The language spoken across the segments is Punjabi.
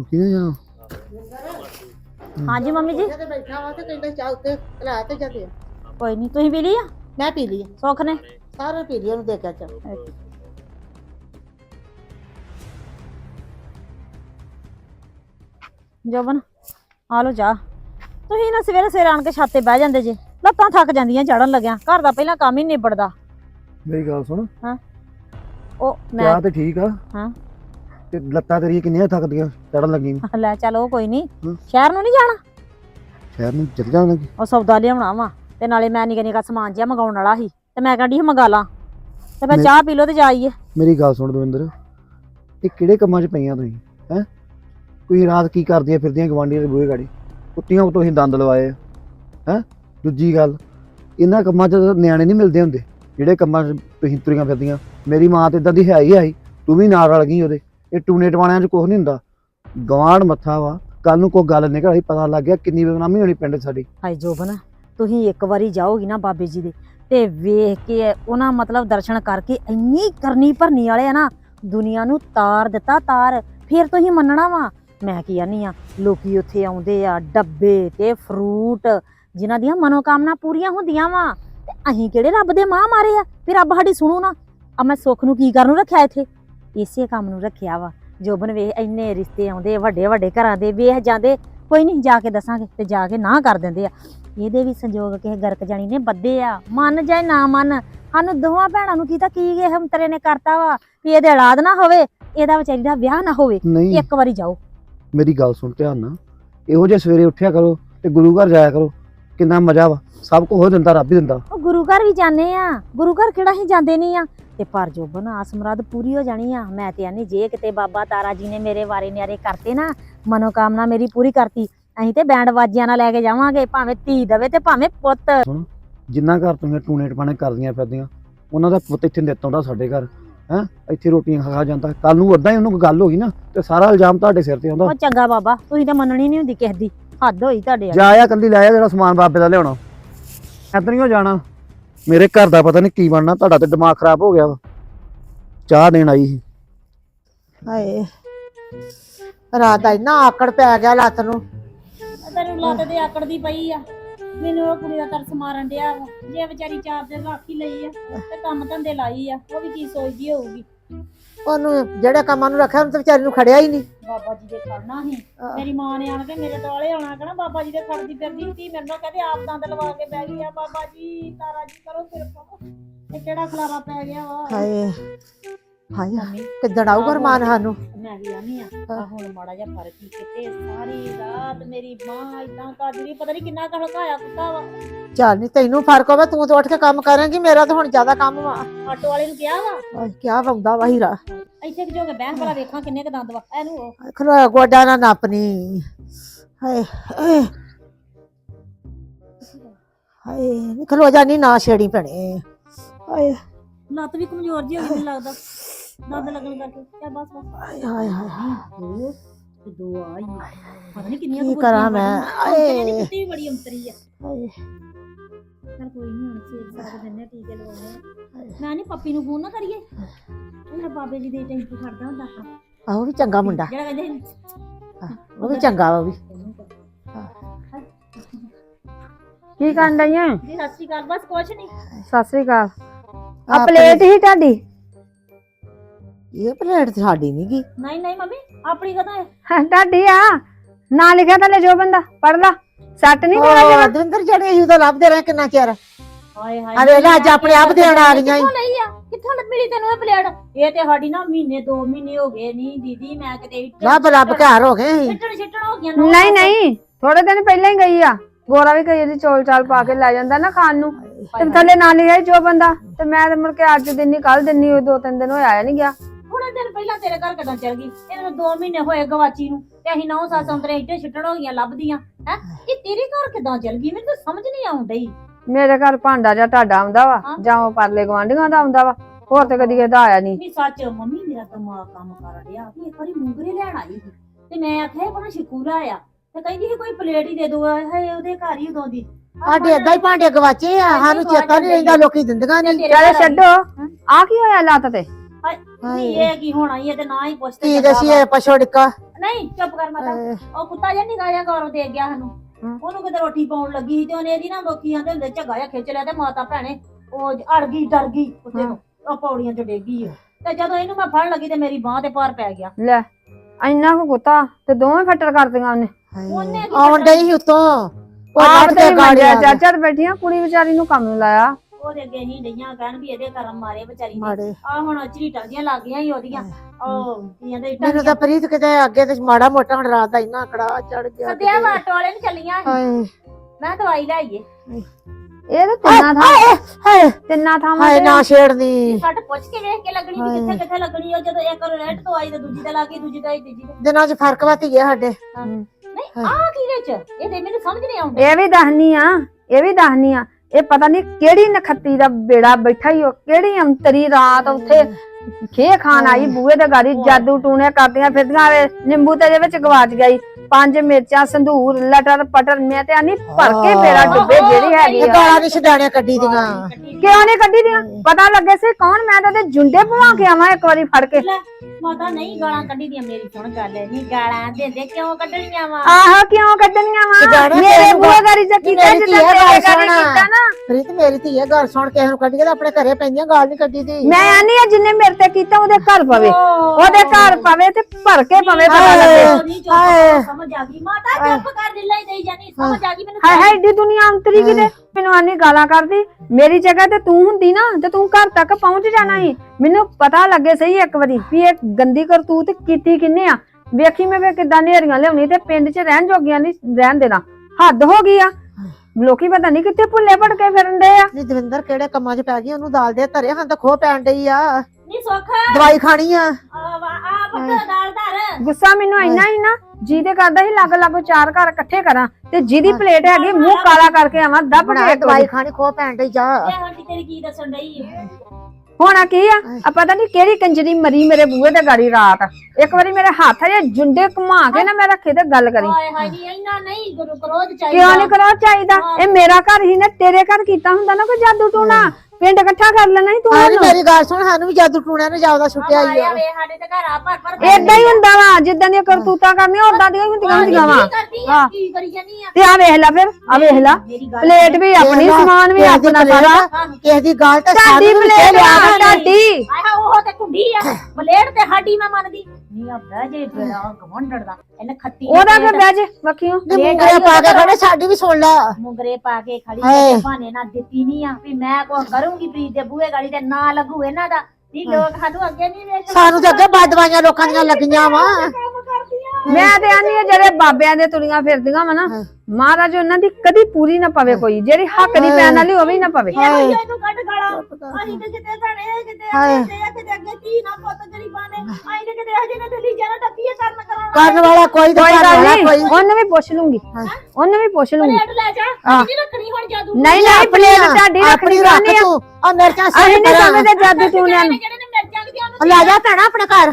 ਕਿਹਨੇ ਜਾਣਾ ਹਾਂਜੀ ਮੰਮੀ ਜੀ। ਤੇ ਬੈਠਾ ਵਾ ਤੇ ਕਹਿੰਦਾ ਚਾਹ ਉੱਤੇ ਲੈ ਤੇ ਜਾਂਦੇ ਆ ਕੋਈ ਨਹੀਂ ਤੁਸੀਂ ਪੀ ਲਈ ਆ? ਮੈਂ ਪੀ ਲਈ ਆ। ਸੁੱਖ ਨੇ? ਸਾਰੇ ਪੀ ਲਈ ਉਹਨੂੰ ਦੇ ਕੇ ਚਾਹ। ਜੋਬਨ ਆ ਲੋ ਜਾ ਤੁਸੀਂ ਨਾ ਸਵੇਰੇ ਸਵੇਰੇ ਆਣ ਕੇ ਛੱਤ ਤੇ ਬਹਿ ਜਾਂਦੇ ਜੇ। ਲੱਤਾਂ ਥੱਕ ਜਾਂਦੀਆਂ ਚੜਨ ਲੱਗਿਆ। ਘਰ ਦਾ ਪਹਿਲਾਂ ਕੰਮ ਹੀ ਨੀ ਨਿਬੜਦਾ। ਮੇਰੀ ਗੱਲ ਸੁਣ। ਉਹ ਮੈਂ ਚਾਹ ਤੇ ਠੀਕ ਆ। ਹਾਂ। ਤੇ ਲੱਤਾਂ ਤੇਰੀਆਂ ਕਿੰਨੀਆਂ ਥੱਕਦੀਆਂ ਚੜਨ ਲੱਗੀ ਨੂੰ। ਲੈ ਚੱਲ ਉਹ ਕੋਈ ਨਹੀਂ ਹਮ। ਸ਼ਹਿਰ ਨੂੰ ਨਹੀਂ ਜਾਣਾ? ਸ਼ਹਿਰ ਨੂੰ ਚੱਲ ਜਾਵਾਂਗੇ ਉਹ ਸੌਦਾ ਲਿਆਉਣਾ ਵਾ ਤੇ ਨਾਲੇ ਮੈਂ ਨਿੱਕਾ ਨਿੱਕਾ ਸਮਾਨ ਜਿਹਾ ਮੰਗਾਉਣ ਵਾਲਾ ਸੀ ਤੇ ਮੈਂ ਕਹਿੰਦੀ ਸੀ ਮੰਗਾ ਲਾਂ। ਤੇ ਫਿਰ ਚਾਹ ਪੀ ਲਓ ਤੇ ਜਾਈਏ ਮੇਰੀ ਗੱਲ ਸੁਣ ਦਵਿੰਦਰ ਇਹ ਕਿਹੜੇ ਕੰਮਾਂ 'ਚ ਪਈਆਂ ਤੁਸੀਂ ਹੈ? ਕੋਈ ਰਾਤ ਕੀ ਕਰਦੀਆਂ ਫਿਰਦੀਆਂ ਗਵਾਂਢੀਆਂ ਦੇ ਬੂਹੇ ਗਾੜੀ? ਕੁੱਤੀਆਂ ਤੋਂ ਤੁਸੀਂ ਦੰਦ ਲਵਾਏ ਹੈ? ਦੂਜੀ ਗੱਲ ਇਹਨਾਂ ਕੰਮਾਂ 'ਚ ਤਾਂ ਨਿਆਣੇ ਨਹੀਂ ਮਿਲਦੇ ਹੁੰਦੇ ਜਿਹੜੇ ਕੰਮਾਂ 'ਚ ਤੁਸੀਂ ਤੁਰੀਆਂ ਫਿਰਦੀਆਂ। ਮੇਰੀ ਮਾਂ ਤੇ ਇਦਾਂ ਦੀ ਹੈ ਹੀ ਆਈ ਤੂੰ ਵੀ ਨਾਲ ਰਲ ਗਈ ਉਹਦੇ। ਇਹ ਟੂਨੇ ਟਵਾਣਿਆਂ 'ਚ ਕੁਝ ਨਹੀਂ ਹੁੰਦਾ। ਗਵਾਂਢ ਮੱਥਾ ਵਾ। ਕੱਲ ਨੂੰ ਕੋਈ ਗੱਲ ਨਿਕਲ ਆਈ, ਪਤਾ ਲੱਗ ਗਿਆ ਕਿੰਨੀ ਬਦਨਾਮੀ ਹੋਣੀ ਪਿੰਡ 'ਚ ਸਾਡੀ। ਹਾਏ ਜੋਬਨ, ਤੁਸੀਂ ਇੱਕ ਵਾਰੀ ਜਾਓਗੀ ਨਾ ਬਾਬੇ ਜੀ ਦੇ ਤੇ ਵੇਖ ਕੇ ਉਹਨਾਂ ਮਤਲਬ ਦਰਸ਼ਨ ਕਰਕੇ ਇੰਨੀ ਕਰਨੀ ਭਰਨੀ ਵਾਲੇ ਆ ਨਾ, ਦੁਨੀਆ ਨੂੰ ਤਾਰ ਦਿੱਤਾ ਤਾਰ, ਫਿਰ ਤੁਸੀਂ ਮੰਨਣਾ ਵਾ। ਮੈਂ ਕੀ ਆਨੀ ਆ, ਲੋਕੀ ਉੱਥੇ ਆਉਂਦੇ ਆ, ਡੱਬੇ ਤੇ ਫਰੂਟ ਜਿਨ੍ਹਾਂ ਦੀਆਂ ਮਨੋਕਾਮਨਾ ਪੂਰੀਆਂ ਹੁੰਦੀਆਂ ਵਾ। ਤੇ ਅਸੀਂ ਕਿਹੜੇ ਰੱਬ ਦੇ ਮਾਂ ਮਾਰੇ ਆ? ਫਿਰ ਰੱਬ ਸਾਡੀ ਸੁਣੂ ਨਾ। ਆ ਮੈਂ ਸੁੱਖ ਨੂੰ ਕੀ ਕਰਨ ਨੂੰ ਰੱਖਿਆ ਇੱਥੇ? ਇਸੇ ਕੰਮ ਨੂੰ ਰੱਖਿਆ ਵਾ। ਜੋਬਨ ਵੇਖ ਇੰਨੇ ਰਿਸ਼ਤੇ ਆਉਂਦੇ ਵੱਡੇ ਵੱਡੇ ਘਰਾਂ ਦੇ ਵੇਖ ਜਾਂਦੇ। ਕੋਈ ਨਹੀਂ ਜਾ ਕੇ ਦੱਸਾਂਗੇ ਤੇ ਜਾ ਕੇ ਨਾ ਕਰ ਦਿੰਦੇ ਆ। ਇਹਦੇ ਵੀ ਸੰਜੋਗ ਕਿਸੇ ਗਰਕ ਜਾਣੀ ਨੇ ਬੱਦੇ ਆ। ਮੰਨ ਜਾਏ ਨਾ ਮੰਨ ਸਾਨੂੰ ਦੋਵਾਂ ਭੈਣਾਂ ਨੂੰ ਕੀਤਾ ਕੀ ਇਹ ਹਮਤਰੇ ਨੇ ਕਰਤਾ ਵਾ? ਵੀ ਇਹਦੇ ਔਲਾਦ ਨਾ ਹੋਵੇ ਇਹਦਾ ਵਿਚਾਰੀ ਦਾ ਵਿਆਹ ਨਾ ਹੋਵੇ ਨਹੀਂ। ਇੱਕ ਵਾਰੀ ਜਾਓ। ਮੇਰੀ ਗੱਲ ਸੁਣ ਧਿਆਨ ਨਾਲ। ਇਹੋ ਜਿਹੇ ਸਵੇਰੇ ਉੱਠਿਆ ਕਰੋ ਤੇ ਗੁਰੂ ਘਰ ਜਾਇਆ ਕਰੋ। ਕਿੰਨਾ ਮਜ਼ਾ ਵਾ। ਸਭ ਕੁਝ ਹੋ ਦਿੰਦਾ ਰੱਬ ਹੀ ਦਿੰਦਾ। ਉਹ ਗੁਰੂ ਘਰ ਵੀ ਜਾਂਦੇ ਆ। ਗੁਰੂ ਘਰ ਕਿਹੜਾ ਹੀ ਜਾਂਦੇ ਨਹੀਂ ਆ? ਤੇ ਪਰ ਜੋਬਨ ਆਸ ਮੁਰਾਦ ਪੂਰੀ ਹੋ ਜਾਣੀ ਆ। ਮੈਂ ਤੇ ਆਨੀ ਜੇ ਕਿਤੇ ਬਾਬਾ ਤਾਰਾ ਜੀ ਨੇ ਮੇਰੇ ਵਾਰੇ ਨਿਆਰੇ ਕਰਤੇ ਨਾ ਮਨੋਕਾਮਨਾ ਮੇਰੀ ਪੂਰੀ ਕਰਤੀ। ਅਸੀਂ ਤੇ ਬੈਂਡ ਵਾਜਿਆਂ ਨਾਲ ਲੈ ਕੇ ਜਾਵਾਂਗੇ ਭਾਵੇਂ ਧੀ ਦਵੇ ਤੇ ਭਾਵੇਂ ਪੁੱਤ। ਜਿੰਨਾ ਘਰ ਤੁਸੀਂ ਟੂਣੇ ਟਪਾਣੇ ਕਰਦੀਆਂ ਫਿਰਦੀਆਂ ਉਹਨਾਂ ਦਾ ਪੁੱਤ ਇੱਥੇ ਨਿੱਤ ਆਉਂਦਾ ਸਾਡੇ ਘਰ ਹੈ? ਇੱਥੇ ਰੋਟੀਆਂ ਖਾ ਜਾਂਦਾ। ਕੱਲ ਨੂੰ ਉਦਾਂ ਹੀ ਉਹਨੂੰ ਕੋਈ ਗੱਲ ਹੋ ਗਈ ਨਾ ਤੇ ਸਾਰਾ ਇਲਜ਼ਾਮ ਤੁਹਾਡੇ ਸਿਰ ਤੇ ਆਉਂਦਾ। ਉਹ ਚੰਗਾ ਬਾਬਾ ਤੁਸੀਂ ਤਾਂ ਮੰਨਣੀ ਨਹੀਂ ਹੁੰਦੀ ਕਿਸੇ ਦੀ। ਹੱਦ ਹੋਈ ਤੁਹਾਡੇ ਵਾਲੀ। ਜਾ ਆਇਆ ਕੱਲੀ ਲੈ ਆ ਜਿਹੜਾ ਸਮਾਨ ਬਾਬੇ ਦਾ ਲਿਆਉਣਾ। ਐਦਾਂ ਨਹੀਂ ਹੋ ਜਾਣਾ। ਮੇਰੇ ਘਰ ਦਾ ਪਤਾ ਨਹੀਂ ਕੀ ਬਣਨਾ ਤੁਹਾਡਾ ਤੇ ਦਿਮਾਗ ਖਰਾਬ ਹੋ ਗਿਆ ਵਾ। ਚਾਹ ਦੇਣ ਆਈ ਸੀ। ਹਾਏ ਰਾਤ ਦਾ ਇੰਨਾ ਆਕੜ ਪੈ ਗਿਆ ਲੱਤ ਨੂੰ। ਤੈਨੂੰ ਲੱਤ ਦੇ ਆਕੜ ਦੀ ਪਈ ਆ। ਮੈਨੂੰ ਉਹ ਕੁੜੀ ਦਾ ਤਰਸ ਮਾਰਨ ਡਿਆ ਵਾ। ਜੇ ਵਿਚਾਰੀ ਚਾਰ ਦਿਨ ਰੱਖ ਲਈ ਆ ਤੇ ਕੰਮ ਧੰਦੇ ਲਾਈ ਆ ਉਹ ਵੀ ਕੀ ਸੋਚਦੀ ਹੋਊਗੀ। ਉਹਨੂੰ ਜਿਹੜੇ ਕੰਮਾਂ ਨੂੰ ਰੱਖਿਆ ਉਹਨੂੰ ਤੇ ਵਿਚਾਰੀ ਨੂੰ ਖੜਿਆ ਹੀ ਨਹੀਂ। ਬਾਬਾ ਜੀ ਦੇ ਖੜਨਾ ਸੀ ਮੇਰੀ ਮਾਂ ਨੇ ਆਣ ਕੇ ਮੇਰੇ ਦੁਆਲੇ ਆਉਣਾ ਕਹਿਣਾ ਬਾਬਾ ਜੀ ਦੇ ਖੜਦੀ ਫਿਰਦੀ ਸੀ ਮੇਰੇ ਨਾਲ ਕਹਿੰਦੇ ਆਪ ਦੰਦ ਲਵਾ ਕੇ ਬਹਿ ਗਈ ਆ ਬਾਬਾ ਜੀ ਤਾਰਾ ਜੀ ਕਰੋ ਕਿਰਪਾ ਇਹ ਕਿਹੜਾ ਖਲਾਰਾ ਪੈ ਗਿਆ ਵਾ? ਹਾਏ। ਹਾਏ ਮੰਮੀ ਕਿੱਦਣ ਆਊਗਾ ਰਮਾਨ ਸਾਨੂੰ। ਮੈਂ ਵੀ ਆਨੀ ਆ। ਹੁਣ ਮਾੜਾ ਜਿਹਾ ਫ਼ਰਕ ਹੀ ਕਿਤੇ ਸਾਰੀ ਰਾਤ ਮੇਰੀ ਮਾਂ ਇਦਾਂ ਕਰਦੀ ਪਤਾ ਨਹੀਂ ਕਿੰਨਾ ਕੁ ਹਲਕਾਇਆ ਕੁੱਤਾ ਵਾ। ਚੱਲ ਨਹੀਂ ਤੈਨੂੰ ਫ਼ਰਕ ਹੋਵੇ ਤੂੰ ਤਾਂ ਉੱਠ ਕੇ ਕੰਮ ਕਰੇਂਗੀ ਮੇਰਾ ਤਾਂ ਹੁਣ ਜ਼ਿਆਦਾ ਕੰਮ ਵਾ। ਆਟੋ ਵਾਲੇ ਨੂੰ ਕਿਹਾ ਵਾ? ਆਹ, ਕਿਆ ਵੰਦਾ ਵਾ ਹੀਰਾ। ਇੱਥੇ ਕਿ ਜੋ ਕੇ ਬਹਿਣ ਭਲਾ ਵੇਖਾਂ ਕਿੰਨੇ ਕ ਦੰਦ ਵਾ। ਇਹਨੂੰ ਉਹ। ਖਲੋ ਗੋਡਾ ਨਾ ਨਾਪਨੀ ਹਾਏ ਹਾਏ। ਹਾਏ ਖਲੋ ਜਾ ਨਹੀਂ ਨਾ ਛੇੜੀ ਭੈਣੇ। ਹਾਏ। ਲੱਤ ਵੀ ਕਮਜ਼ੋਰ ਜੀ ਹੋ ਗਈ ਮੈਨੂੰ ਲੱਗਦਾ। ਦੰਦ ਲੱਗਣ ਕਰਕੇ। ਚੱਲ ਬਸ ਬਸ। ਹਾਏ ਹਾਏ ਹਾਏ ਦੋ ਤੇ ਦੋ ਆਈ ਪਤਾ ਨਹੀਂ ਕਿੰਨੀਆਂ ਕੀ ਕਰਾਂ ਮੈਂ? ਬਣੀਆਂ। ਆਏ। ਕੁੱਤੀ ਕੁੱਤੀ ਵੀ ਬੜੀ ਅੰਤਰੀ ਆ। ਹਾਏ। ਚੱਲ ਕੋਈ ਨਹੀਂ ਹੁਣ ਸੇਕ ਸਾਕ ਦਿੰਨੇ ਟੀਕੇ ਲਵਾਉਣੇ ਮੈਂ ਨਹੀਂ ਪੱਪੀ ਨੂੰ ਫੋਨ ਨਾ ਕਰੀਏ। ਉਹ ਮੇਰਾ ਬਾਬੇ ਜੀ ਦੇ ਟੈਂਪੂ ਖੜਦਾ ਹੁੰਦਾ ਸੀ। ਆਹ ਉਹ ਵੀ ਚੰਗਾ ਮੁੰਡਾ। ਜਿਹੜਾ ਕਹਿੰਦੇ ਸੀ, ਉਹ ਵੀ ਚੰਗਾ ਉਹ ਵੀ। ਕੀ ਕਰਨ ਡਈ ਆਂ? ਜੀ ਸਤਿ ਸ਼੍ਰੀ ਅਕਾਲ ਬਸ ਕੁਛ ਨਹੀਂ ਸਤਿ ਸ੍ਰੀ ਅਕਾਲ। ਆ ਪਲੇਟ ਹੀ ਤੁਹਾਡੀ? ਇਹ ਪਲੇਟ ਤੇ ਸਾਡੀ ਨਹੀਂ ਗਈ। ਨਹੀਂ ਨਹੀਂ ਮੰਮੀ ਆਪਣੀ ਕਹਦਾ ਹੈ? ਹਾਂ, ਤੁਹਾਡੀ ਆ। ਨਾ ਲਿਖਿਆ ਤਾਂ ਜੋ ਬੰਦਾ ਪੜ ਲਾ। ਸੱਟ ਨਹੀਂ ਉਹ ਜਰਾ ਦਵਿੰਦਰ ਜਿਹੜੇ ਅਸੀਂ ਤਾਂ ਲੱਭਦੇ ਰਹੇ ਕਿੰਨਾ ਚਿਰ? ਹਾਏ ਹਾਏ ਲੈ ਅੱਜ ਆਪਣੇ ਆਪ ਦੇਣ ਆ ਗਈਆਂ ਈ। ਕਿੱਥੋਂ ਲਈ ਆ? ਕਿੱਥੋਂ ਲੱਭ ਮਿਲੀ ਤੈਨੂੰ ਇਹ ਪਲੇਟ? ਇਹ ਤੇ ਸਾਡੀ ਨਾ ਮਹੀਨੇ 2 ਮਹੀਨੇ ਹੋ ਗਏ ਨਹੀਂ ਦੀਦੀ ਮੈਂ ਕਿਤੇ ਲੱਭ ਲੱਭ ਹਾਰ ਹੋ ਗਏ ਅਸੀਂ ਛਿੱਟਣ ਛਿੱਟਣ ਹੋ ਗਈਆਂ ਨਹੁੰ ਨਹੀਂ ਨਹੀਂ ਥੋੜੇ ਦਿਨ ਪਹਿਲਾਂ ਹੀ ਗਈ ਆ। ਗੋਰਾ ਵੀ ਕਈ ਇਹਦੀ ਚੋਲ ਚਾਲ ਪਾ ਕੇ ਲੈ ਜਾਂਦਾ ਨਾ ਖਾਣ ਨੂੰ। ਤੇ ਥੱਲੇ ਨਾ ਲਿਖਿਆ ਜੋ ਬੰਦਾ ਤੇ ਮੈਂ ਤੇ ਮੁੜ ਕੇ ਅੱਜ ਦਿਨ ਕੱਲ ਦਿਨ ਹੀ ਦੋ ਤਿੰਨ ਦਿਨ ਹੋਇਆ ਨਹੀਂ ਗਿਆ। ਥੋੜੇ ਦਿਨ ਪਹਿਲਾਂ ਤੇਰੇ ਘਰ ਕਦੋਂ ਚਲ ਗਈ? ਇਹਨੂੰ 2 ਮਹੀਨੇ ਹੋਏ ਗਵਾਚੀ ਨੂੰ ਤੇ ਅਸੀਂ ਨੌ ਸੱਸ ਅੰਤਰੇ ਇੱਥੇ ਛਿੱਟਣ ਹੋ ਗਈਆਂ ਲੱਭਦੀਆਂ ਹੈ? ਇਹ ਤੇਰੇ ਘਰ ਕਿਦਾਂ ਚਲ ਗਈ? ਮੈਨੂੰ ਤਾਂ ਸਮਝ ਨਹੀਂ ਆਉਂਦੀ ਮੇਰੇ ਘਰ ਭਾਂਡਾ ਜਾਂ ਤੁਹਾਡਾ ਆਉਂਦਾ ਵਾ। ਜਾਂ ਉਹ ਪਰਲੇ ਗਵਾਂਢੀਆਂ ਦਾ ਆਉਂਦਾ ਵਾ ਹੋਰ ਤੇ ਕਦੀ ਇਹਦਾ ਆਇਆ ਨਹੀਂ। ਨਹੀਂ ਸੱਚ ਮੰਮੀ ਮੇਰਾ ਦਿਮਾਗ ਕੰਮ ਕਰ ਰਿਹਾ। ਵੀ ਇੱਕ ਵਾਰੀ ਮੂੰਗਰੇ ਲੈਣ ਆਈ ਸੀ ਤੇ ਮੈਂ ਆਖਿਆ ਇਹ ਬਣਾ ਸ਼ਿਕੂ ਲਾਇਆ ਤੇ ਕਹਿੰਦੀ ਸੀ ਕੋਈ ਪਲੇਟ ਹੀ ਦੇ ਦੋ ਹੈ ਉਹਦੇ ਘਰ ਹੀ ਉਦੋਂ ਦੀ। ਸਾਡੇ ਏਦਾਂ ਹੀ ਭਾਂਡੇ ਗਵਾਚੇ ਆ ਸਾਨੂੰ ਚੇਤਾ ਨਹੀਂ ਰਹਿੰਦਾ ਲੋਕੀ ਦਿੰਦੀਆਂ ਨਹੀਂ। ਚਲੇ। ਛੱਡੋ। ਆ ਕੀ ਹੋਇਆ ਲੱਤ ਤੇ? ਨਹੀਂ ਇਹ ਕੀ ਹੋਣਾ ਈ, ਇਹ ਤੇ ਨਾ ਹੀ ਪੁੱਛਦੇ ਕੀ ਚੰਗਾ ਦਸੀਏ ਪਛੋੜਕਾ ਨਹੀਂ ਚੁੱਪ ਕਰ ਮਾਤਾ। ਹਾਏ, ਉਹ ਕੁੱਤਾ ਜਿਹਾ ਨਿਕਾ ਜਿਹਾ ਗੌਰਵ ਦੇ ਗਿਆ ਸਾਨੂੰ। ਹਾਂ। ਉਹਨੂੰ ਕਿਤੇ ਰੋਟੀ ਪਾਉਣ ਲੱਗੀ ਸੀ ਤੇ ਉਹਨੇ ਇਹਦੀ ਨਾ ਮੋਕੀ ਆਂਦੇ ਹੁੰਦੇ ਝੱਗਾ ਜਿਹਾ ਖਿੱਚ ਲਿਆ ਤੇ ਮਾਤਾ ਭੈਣੇ ਉਹ ਅੜ ਗਈ ਡਰ ਗਈ ਉੱਤੇ ਉਹ ਪੌੜੀਆਂ 'ਚ ਡਿੱਗ ਗਈ ਉਹ। ਤੇ ਜਦੋਂ ਇਹਨੂੰ ਮੈਂ ਫੜਨ ਲੱਗੀ ਤੇ ਮੇਰੀ ਬਾਹ ਤੇ ਭਾਰ ਪੈ ਗਿਆ। ਲੈ ਇੰਨਾ ਕੁ ਗੁੱਤਾ ਤੇ ਦੋਵੇਂ ਫੱਟਰ ਕਰਦੀਆਂ ਉਹਨੇ। ਉਹਨੇ ਹਾਏ। ਕੀ ਆਉਣ ਡਈ ਸੀ ਉੱਤੋਂ। ਉਹ ਆਪ ਲੱਟ ਤੇ ਕੇ ਗਾੜੀ ਮੰਜਿਆ ਆ ਗਿਆ। ਚਾਚਾ ਤੇ ਬੈਠੀਆਂ ਕੁੜੀ ਵਿਚਾਰੀ ਨੂੰ ਕੰਮ ਨੂੰ ਲਾਇਆ। ਉਹਦੇ ਅੱਗੇ ਹੀ ਡਈਆਂ ਕਹਿਣ ਵੀ ਇਹਦੇ ਕਰਮ ਮਾਰੇ ਵਿਚਾਰੀ ਨੇ। ਮਾੜੇ। ਆ ਹੁਣ ਝਰੀਟਾਂ ਦੀਆਂ ਲੱਗ ਗਈਆਂ ਹੀ ਉਹਦੀਆਂ। ਉਹ ਕੀ ਕਹਿੰਦੇ ਇੱਟਾਂ ਮੈਨੂੰ ਤਾਂ ਪ੍ਰੀਤ ਕਿਤੇ ਅੱਗੇ ਤੇ ਮਾੜਾ ਮੋਟਾ ਹੁਣ ਰਾਤ ਦਾ ਇੰਨਾ ਕੜਾ ਚੜ ਗਿਆ ਸੱਦਿਆ ਵਾ ਆਟੋ ਵਾਲੇ ਨੂੰ ਚੱਲੀਆਂ ਸੀ। ਹਾਏ। ਮੈਂ ਕਿਹਾ ਦਵਾਈ ਲਿਆਈਏ। ਇਹ ਤਾਂ ਤਿੰਨਾਂ ਥਾਂ ਹਾਏ ਹਾਏ। ਤਿੰਨਾਂ ਥਾਵਾਂ ਹਾਏ ਤੇ ਨਾ ਛੇੜਨੀ। ਸੱਟ ਪੁੱਛ ਕੇ ਵੇਖ ਕੇ ਲੱਗਣੀ ਵੀ ਕਿੱਥੇ ਕਿੱਥੇ ਲੱਗਣੀ ਉਹ ਜਦੋਂ ਇੱਕ ਰੈਡ ਤੋਂ ਆਈ ਤੇ ਦੂਜੀ ਤੇ ਲੱਗੀ ਦੂਜੀ ਤੇ ਆਈ ਤੀਜੀ ਤੇ। ਦਿਨਾਂ 'ਚ ਫ਼ਰਕ ਵਾਤੀ ਗਿਆ ਸਾਡੇ। ਨਹੀਂ ਆ ਕੀ ਵਿੱਚ? ਇਹ ਤੇ ਮੈਨੂੰ ਸਮਝ ਨਹੀਂ ਆਉਂਦੀ। ਇਹ ਵੀ ਦੱਸਨੀ ਆ ਇਹ ਵੀ ਦੱਸਨੀ ਆ। ਇਹ ਪਤਾ ਨਹੀਂ ਕਿਹੜੀ ਨਖੱਤੀ ਦਾ ਬੇੜਾ ਬੈਠਾ ਹੀ ਉਹ ਕਿਹੜੀ ਅੰਤਰੀ ਰਾਤ ਉੱਥੇ ਖੇ ਖਾਨ ਆਈ ਬੂਹੇ ਦੇ ਗਾੜੀ ਜਾਦੂ ਟੂਣੇ ਕਰਦੀਆਂ ਫਿਰਦੀਆਂ ਵੇ ਨਿੰਬੂ ਤੇ ਇਹਦੇ ਵਿੱਚ ਗਵਾਚ ਗਈ ਪੰਜ ਮਿਰਚਾਂ ਸੰਧੂਰ ਲਟਰ ਪਟਰ ਮੈਂ ਤੇ ਆਨੀ ਭਰ ਕੇ ਬੇੜਾ ਡੁੱਬੇ ਜਿਹੜੀ ਹੈਗੀ ਆ। ਗਾਲਾਂ ਦੀ ਛਡਾਣੀਆਂ ਕੱਢੀ ਦੀਆਂ? ਕਿਉਂ ਨਹੀਂ ਕੱਢੀ ਦੀਆਂ? ਪਤਾ ਲੱਗੇ ਸੀ ਕੌਣ? ਮੈਂ ਤਾਂ ਉਹਦੇ ਜੁੰਡੇ ਪਵਾ ਕੇ ਆਵਾਂ ਇੱਕ ਵਾਰੀ ਫੜ ਕੇ। ਮਾਤਾ ਨਹੀਂ ਗਾਲਾਂ ਕੱਢੀ ਦੀਆਂ ਮੇਰੀ ਸੁਣ ਗੱਲ ਨਹੀਂ ਗਾਲਾਂ ਦਿੰਦੇ ਕਿਉਂ ਕੱਢਣੀਆਂ ਵਾ? ਆਹੋ ਕਿਉਂ ਕੱਢਣੀਆਂ ਵਾ? ਮੇਰੇ ਬੂਹੇ ਗਾੜੀ ਚ ਕੀਤਾ ਮੇਰੀ ਜਿੱਦਾਂ ਧੀਏ ਤੇਰੇ ਗੱਲ ਗਾੜੀ ਸੁਣ। ਕੀਤਾ ਨਾ। ਪ੍ਰੀਤ ਮੇਰੀ ਧੀ ਇਹ ਗੱਲ ਸੁਣ ਕੇ ਇਹਨੂੰ ਕੱਢ ਕੇ ਤਾਂ ਆਪਣੇ ਘਰੇ ਪੈਂਦੀਆਂ ਗਾਲ ਨਹੀਂ ਕੱਢੀ ਦੀ ਮੈਂ ਆਨੀ ਆ ਜਿੰਨੇ ਮੇਰੇ ਤੇ ਕੀਤਾ ਉਹਦੇ ਘਰ ਪਵੇ। ਉਹਦੇ ਘਰ ਪਵੇ ਤੇ ਭਰ ਕੇ ਪਵੇ ਪਤਾ ਲੱਗੇ। ਨਹੀਂ ਚੁੱਪ ਸਮਝ ਆ ਗਈ। ਮਾਤਾ ਚੁੱਪ ਕਰ ਦਿੱਲਾ ਹੀ ਦੇਈ ਜਾਨੀ ਸਮਝ ਆ ਗਈ ਮੈਨੂੰ ਹਾਏ ਹਾਏ ਏਡੀ ਦੁਨੀਆ ਅੰਤਰੀ ਕਿਤੇ। ਮੈਨੂੰ ਆਨੀ ਗਾਲਾਂ ਕਰਦੀ। ਮੇਰੀ ਜਗ੍ਹਾ ਤੇ ਤੂੰ ਹੁੰਦੀ ਨਾ ਤੇ ਤੂੰ ਘਰ ਤੱਕ ਪਹੁੰਚ ਜਾਣਾ ਸੀ। ਮੈਨੂੰ ਪਤਾ ਲੱਗੇ ਸਹੀ ਇੱਕ ਵਾਰੀ ਵੀ ਇਹ ਗੰਦੀ ਕਰਤੂਤ ਕੀਤੀ ਕਿੰਨੇ ਆ। ਵੇਖੀ ਮੈਂ ਵੇ ਕਿਦਾਂ ਨੇਰੀਆਂ ਲਿਆਉਣੀ ਤੇ ਪਿੰਡ 'ਚ ਰਹਿਣ ਜੋਗੀਆਂ ਨਹੀਂ ਰਹਿਣ ਦੇਣਾ। ਹੱਦ ਹੋ ਗਈ ਆ। ਲੋਕੀ ਪਤਾ ਨਹੀਂ ਕਿੱਥੇ ਭੁੱਲੇ ਭਟਕੇ ਫਿਰਨ ਦੇ ਆ। ਨੀ ਦਵਿੰਦਰ ਕਿਹੜੇ ਕੰਮਾਂ 'ਚ ਪੈ ਗਈ? ਉਹਨੂੰ ਦਾਲ ਦੇ ਧਰੇ ਹਾਂ ਤਾਂ ਖੋ ਪੈਣ ਡਈ ਆ। ਨਹੀਂ ਸੁੱਖ। ਦਵਾਈ ਖਾਣੀ ਆ। ਆ ਵਾ- ਆ ਪੱਕਾ ਦਾਲ ਧਰ। ਗੁੱਸਾ ਮੈਨੂੰ ਇੰਨਾ ਹੀ। ਨਾ ਜਿਹਦੇ ਕਰਦਾ ਸੀ ਲੱਗ ਲੱਗ ਚਾਰ ਘਰ ਇਕੱਠੇ ਕਰਾਂ ਤੇ ਜਿਹਦੀ ਪਲੇਟ ਹੈਗੀ ਮੂੰਹ ਕਾਲਾ ਕਰਕੇ ਆਵਾਂ ਦੱਬ ਬਣਾ ਕੇ ਦਵਾਈ ਖਾਣੀ ਖੋ ਪੈਣ ਡਈ ਜਾ। ਇਹ ਹੰਡੀ ਤੇਰੀ ਕੀ ਦੱਸਣ ਡਈ? ਹੋਣਾ ਕੀ ਆ? ਆ ਪਤਾ ਨਹੀਂ ਕਿਹੜੀ ਕੰਜਰੀ ਮਰੀ ਮੇਰੇ ਬੂਹੇ ਤੇ ਗਾੜੀ ਰਾਤ। ਇੱਕ ਵਾਰੀ ਮੇਰੇ ਹੱਥ ਜੇ ਜੁੰਡੇ ਘੁਮਾ ਕੇ ਨਾ ਮੈਂ ਰੱਖੇ ਤੇ ਗੱਲ ਕਰੀ। ਹਾਏ ਹਾਏ ਨਹੀਂ ਇੰਨਾ ਨਹੀਂ ਗੁਰੂ ਕਰੋਧ ਚਾਹੀਦਾ। ਕਿਉਂ ਨਹੀਂ ਕਰੋ ਚਾਹੀਦਾ? ਇਹ ਮੇਰਾ ਘਰ ਹੀ ਨਾ ਤੇਰੇ ਘਰ ਕੀਤਾ ਹੁੰਦਾ ਨਾ ਕੋਈ ਜਾਦੂ ਟੂਣਾ। ਪਿੰਡ ਇਕੱਠਾ ਕਰ ਲੈਣਾ ਸੀ ਤੂੰ ਹਾਂ ਮੇਰੀ ਗੱਲ ਸੁਣ ਸਾਨੂੰ ਵੀ ਜਾਦੂ ਟੂਣਿਆਂ ਨੇ ਜਾਵਦਾ ਸੁੱਟਿਆ ਹੀ ਆਇਆ ਆ। ਵੇ ਸਾਡੇ ਤੇ ਘਰ ਆ ਪਰ ਪਰ ਏਦਾਂ ਹੀ ਹੁੰਦਾ ਵਾ ਜਿੱਦਾਂ ਦੀਆਂ ਕਰਤੂਤਾਂ ਕਰਨੀਆਂ ਉਦਾਂ ਦੀਆਂ ਹੀ ਹੁੰਦੀਆਂ ਹੁੰਦੀਆਂ ਵਾ। ਕਰਦੀ ਆ ਹਾਂ। ਕੀ ਕਰੀ ਜਾਨੀ ਆ। ਤੇ ਆ ਵੇਖ ਲੈ ਫਿਰ ਆ ਵੇਖ ਲੈ। ਪਲੇਟ ਵੀ ਆਪਣੀ ਸਮਾਨ ਵੀ ਆਪਣਾ ਸਾਰਾ। ਕਿਸੇ ਦੀ ਗੱਲ ਤੇ ਸਾਡੀ ਸਾਨੂੰ ਵੀ ਪਲੇਟ ਲਿਆ ਆ ਨਾ। ਸਾਡੀ। ਆਹ ਉਹ ਤੇ ਕੁੰਡੀ ਆ। ਬਲੇਡ ਤੇ ਸਾਡੀ ਮੈਂ ਮੰਨਦੀ। ਨਹੀਂ ਆ ਬਹਿ ਜੇ ਬੜਾ ਗਵੰਡੜ ਦਾ। ਇਹਨੇ ਖੱਤੀ ਨੇ ਉਹਦਾ ਪਲੇਟ ਫਿਰ ਬਹਿ ਜੇ ਵਕੀਓ ਨੀ ਮੁੰਗਰੇ ਪਾ ਕੇ ਖੜੇ। ਸਾਡੀ ਵੀ ਸੁਣ ਲਾ। ਮੁੰਗਰੇ ਪਾ ਕੇ ਖੜੀ ਹਾਏ। ਤੇ ਦਿੱਤੀ ਨਹੀਂ ਆ ਵੀ ਮੈਂ ਕਰੂੰਗੀ ਪ੍ਰੀਤ ਦੇ ਬੂਹੇ ਗਾੜੀ ਤੇ ਨਾ ਲੱਗੂ ਇਹਨਾਂ ਦਾ। ਨਹੀਂ ਲੋਕ ਸਾਨੂੰ ਅੱਗੇ ਨਹੀਂ ਵੇਖ ਸਾਨੂੰ ਤਾਂ ਅੱਗੇ ਬਦ ਦਵਾਈਆਂ ਲੋਕਾਂ ਦੀਆਂ ਲੱਗੀਆਂ ਵਾ। ਮੈਂ ਤੇ ਆਨੀ ਆ ਜਿਹੜੇ ਬਾਬਿਆਂ ਦੇ ਤੁਰੀਆਂ ਫਿਰਦੀਆਂ ਵਾ ਨਾ ਮਹਾਰਾਜ ਉਹਨਾਂ ਦੀ ਕਦੀ ਪੂਰੀ ਨਾ ਪਵੇ ਕੋਈ ਜਿਹੜੀ ਹੱਕ ਦੀ ਪੈਣ ਵਾਲੀ ਉਹ ਵੀ ਨਾ ਪਵੇ। ਇਹ ਹੋਈ ਤੂੰ ਕੱਢ ਗਾਲਾਂ। ਅਸੀਂ ਤੇ ਕਿਤੇ ਭਣੇ ਕਿਤੇ ਹਾਏ। ਅੱਗੇ ਤੇ ਕਿਤੇ ਅੱਗੇ ਧੀ ਨਾ ਪੁੱਤ ਗਰੀਬਾਂ ਨੇ। ਅਸੀਂ ਤੇ ਕਿਤੇ ਹਜੇ ਨੇ ਦਿੱਲੀ ਜਾਣਾ ਟੱਪੀਏ ਕਰਨ ਕਰਾਉਣਾ ਕਰਨ ਵਾਲਾ। ਕੋਈ ਤਾਂ ਕੋਈ ਕਰਨ ਗੱਲ ਵਾਲਾ ਨਹੀਂ ਕੋਈ। ਉਹਨੂੰ ਵੀ ਪੁੱਛ ਲੂੰਗੀ। ਉਹਨੂੰ ਵੀ ਪੁੱਛ ਲੂੰਗੀ। ਪਲੇਟ ਲੈ ਜਾ ਅਸੀਂ ਰੱਖਣੀ ਹੁਣ ਜਾਦੂ ਨਹੀਂ ਨਹੀਂ ਪਲੇਟ ਤੁਹਾਡੀ ਰੱਖਣੀ ਆਪਣੀ ਰੱਖ ਆ। ਤੂੰ ਆ ਮਿਰਚਾਂ ਸਾਰੇ ਨਹੀਂ ਸਮਝਦੇ ਜਾਦੂ ਟੂਣਿਆਂ ਨੂੰ ਜਿਹੜੇ ਨੇ ਮਿਰਚਾਂ ਦੀਆਂ ਆ ਲੈ ਜਾ ਭੈਣਾ ਆਪਣੇ ਘਰ।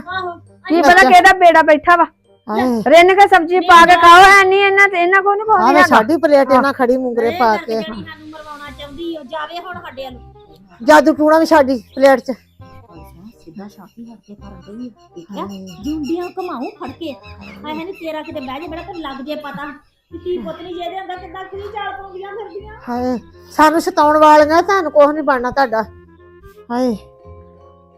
ਕੀ ਪਤਾ ਕਿਹਦਾ ਬੇੜਾ ਬੈਠਾ ਵਾ। ਰਿੰਨ ਕੇ ਸਬਜ਼ੀ ਪਾ ਕੇ ਖਾਓ ਹੈ ਨਹੀਂ ਇਹਨਾਂ ਤੇ ਇਹਨਾਂ ਕੋਲ ਨਹੀਂ ਆ ਕੋਈ ਵੇ ਸਾਡੀ ਪਲੇਟ ਇਹਨਾਂ ਖੜੀ ਮੁੰਗਰੇ ਪਾ ਕੇ। ਸਾਨੂੰ ਮਰਵਾਉਣਾ ਚਾਹੁੰਦੀ ਉਹ ਜਾਵੇ ਹੁਣ ਸਾਡੇ ਵੱਲ ਜਾਦੂ ਟੂਣਾ ਵੀ ਸਾਡੀ ਪਲੇਟ 'ਚ? ਸਿੱਧਾ ਸ਼ਾਪੀ ਹੱਥ ਕੇ ਕਰਨ ਦਈ ਠੀਕ ਹੈ ਜੁੰਡੀਆਂ ਘਮਾਉ ਫੜ ਕੇ। ਹਾਏ ਨਹੀਂ ਤੇਰਾ ਕਿਤੇ ਬਹਿ ਜੇ ਬੜਾ ਤੇ ਲੱਗ ਜੇ ਪਤਾ ਕਿ ਕੀ ਪੁੱਤ ਨਹੀਂ ਜਿਹਦੇ ਅੰਦਰ ਕਿੱਦਾਂ ਕੀ ਚਾਲ ਪਾਉਂਦੀਆਂ ਫਿਰਦੀਆਂ। ਹਾਏ ਸਾਨੂੰ ਸਤਾਉਣ ਵਾਲੀਆਂ ਤੁਹਾਨੂੰ ਕੁਝ ਨਹੀਂ ਬਣਨਾ ਤੁਹਾਡਾ। ਹਾਏ।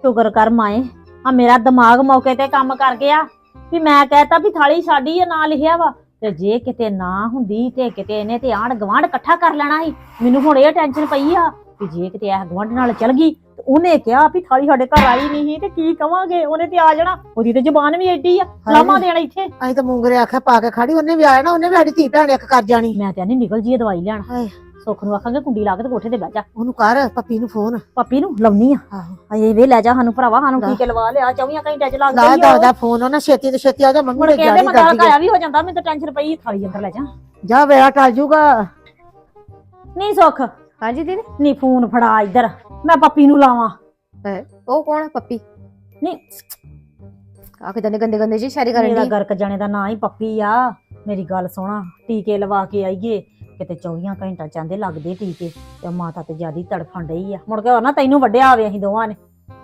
ਸ਼ੁਕਰ ਕਰ ਮਾਏ ਆ ਮੇਰਾ ਦਿਮਾਗ ਮੌਕੇ ਤੇ ਕੰਮ ਕਰ ਗਿਆ। ਵੀ ਮੈਂ ਕਹਿਤਾ ਵੀ ਥਾਲੀ ਸਾਡੀ ਆ ਨਾ ਲਿਖਿਆ ਵਾ। ਤੇ ਜੇ ਕਿਤੇ ਨਾ ਹੁੰਦੀ ਤੇ ਕਿਤੇ ਇਹਨੇ ਤੇ ਆਂਢ ਗਵਾਂਢ ਇਕੱਠਾ ਕਰ ਲੈਣਾ ਸੀ। ਮੈਨੂੰ ਹੁਣ ਇਹ ਟੈਨਸ਼ਨ ਪਈ ਆ ਵੀ ਜੇ ਕਿਤੇ ਇਹ ਗਵਾਂਢ ਨਾਲ ਚਲ ਗਈ ਤੇ ਉਹਨੇ ਕਿਹਾ ਵੀ ਥਾਲੀ ਸਾਡੇ ਘਰ ਆਈ ਨਹੀਂ ਸੀ ਤੇ ਕੀ ਕਵਾਂਗੇ? ਉਹਨੇ ਤੇ ਆ ਜਾਣਾ। ਉਹਦੀ ਤੇ ਜ਼ੁਬਾਨ ਵੀ ਐਡੀ ਆ। ਲਾਮਾ ਦੇਣਾ ਇੱਥੇ। ਅਸੀਂ ਤਾਂ ਮੁੰਗਰੇ ਆਖਿਆ ਪਾ ਕੇ ਖੜੀ ਉਹਨੇ ਵੀ ਆ ਜਾਣਾ ਉਹਨੇ ਵੀ ਸਾਡੀ ਧੀ ਭੈਣ ਇੱਕ ਕਰ ਜਾਣੀ। ਮੈਂ ਤੇ ਨਹੀਂ ਨਿਕਲ ਜੀ ਦਵਾਈ ਲੈਣ। ਹਾਏ। ਸੁੱਖ ਨੂੰ ਆਖਾਂਗੇ ਕੁੰਡੀ ਲਾ ਕੇ ਤੇ ਕੋਠੇ ਤੇ ਬਹਿ ਜਾ। ਉਹਨੂੰ ਕਰ ਪੱਪੀ ਨੂੰ ਫੋਨ। ਪੱਪੀ ਨੂੰ ਲਾਉਣੀ ਆ। ਆਹੋ। ਅਜੇ ਵੇ ਲੈ ਜਾ ਸਾਨੂੰ ਭਰਾਵਾ ਸਾਨੂੰ। ਟੀਕੇ ਲਵਾ ਲਿਆ 24 ਘੰਟੇ ਚ ਲੱਗ ਲਾ ਗਈ ਦਾ ਦਾ ਫੋਨ ਉਹਨਾਂ ਛੇਤੀ ਤੋਂ ਛੇਤੀ ਆ ਜਾ ਮੰਮੀ ਮੁੜ ਨੇ ਕੇ ਇਹਦੇ ਜਾਣੀ ਮਗਰ ਕਰਦੀ ਕਾਇਆ ਵੀ ਹੋ ਜਾਂਦਾ ਮੈਨੂੰ ਤਾਂ ਟੈਨਸ਼ਨ ਪਈ ਥਾਲੀ ਅੰਦਰ ਲੈ ਜਾ। ਜਾ ਵੇਲਾ ਟਲ ਜੂਗਾ। ਨਹੀਂ ਸੁੱਖ। ਹਾਂਜੀ ਦੀਦੀ? ਨਹੀਂ ਫੋਨ ਫੜਾ ਇੱਧਰ ਮੈਂ ਪੱਪੀ ਨੂੰ ਲਾਵਾਂ। ਉਹ ਕੌਣ ਹੈ ਪੱਪੀ? ਨਹੀਂ। ਆ ਕਿਦਾਂ ਦੇ ਗੰਦੇ ਗੰਦੇ ਜੀ ਸ਼ਾਇਰੀ ਕਰਨ ਮੇਰਾ ਦੀ ਗਰਕ ਜਾਣੇ ਦਾ ਨਾਂ ਹੀ ਪੱਪੀ ਆ। ਮੇਰੀ ਗੱਲ ਸੁਣਾ ਟੀਕੇ ਲਵਾ ਕੇ ਆਈਏ। ਕਿਤੇ 24 ਘੰਟਾ ਚਾਂਦੇ ਲੱਗਦੇ ਟੀਕੇ ਤੇ ਮਾਤਾ ਤੇ ਜਿਆਦੀ ਤੜਫਣ ਡਈ ਆ। ਮੁੜ ਕੇ ਉਹ ਨਾ ਤੈਨੂੰ ਵੱਡਿਆ ਆਵੇ ਅਸੀਂ ਦੋਵਾਂ ਨੇ।